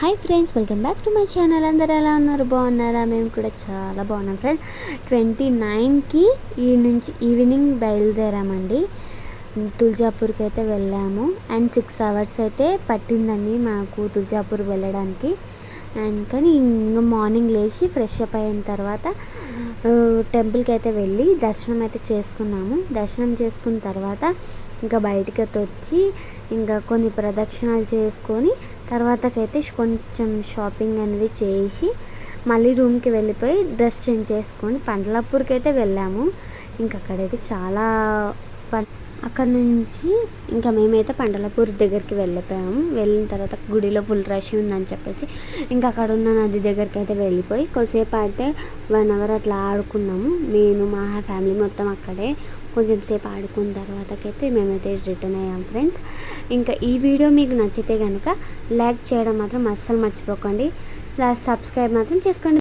Hi friends welcome back to my channel అందరు ఎలా ఉన్నారు? బాగున్నారా? మేము కూడా చాలా బాగున్నాం ఫ్రెండ్స్ ట్వంటీ నైన్కి ఈ నుంచి ఈవినింగ్ బయలుదేరామండి. తుల్జాపూర్కి అయితే వెళ్ళాము. అండ్ సిక్స్ అవర్స్ అయితే పట్టిందండి మాకు తుల్జాపూర్ వెళ్ళడానికి. అండ్ కానీ ఇంకా మార్నింగ్ లేచి ఫ్రెష్ అప్ అయిన తర్వాత టెంపుల్కి అయితే వెళ్ళి దర్శనం అయితే చేసుకున్నాము. దర్శనం చేసుకున్న తర్వాత ఇంకా బయటకి అయితే వచ్చి ఇంకా కొన్ని ప్రదక్షిణాలు చేసుకొని తర్వాతకైతే కొంచెం షాపింగ్ అనేది చేసి మళ్ళీ రూమ్కి వెళ్ళిపోయి డ్రెస్ చేంజ్ చేసుకొని పండ్లపూర్కి అయితే వెళ్ళాము. ఇంకా అక్కడైతే చాలా అక్కడ నుంచి ఇంకా మేమైతే పండలపూర్ దగ్గరికి వెళ్ళిపోయాము. వెళ్ళిన తర్వాత గుడిలో ఫుల్ రష్ ఉందని చెప్పేసి ఇంకా అక్కడ ఉన్న నది దగ్గరికి అయితే వెళ్ళిపోయి కొద్దిసేపు అయితే వన్ అవర్ అట్లా ఆడుకున్నాము. నేను మా ఫ్యామిలీ మొత్తం అక్కడే కొంచెం సేపు ఆడుకున్న తర్వాతకైతే మేమైతే రిటర్న్ అయ్యాం ఫ్రెండ్స్. ఇంకా ఈ వీడియో మీకు నచ్చితే కనుక లైక్ చేయడం మాత్రం అస్సలు మర్చిపోకండి. సబ్స్క్రైబ్ మాత్రం చేసుకోండి.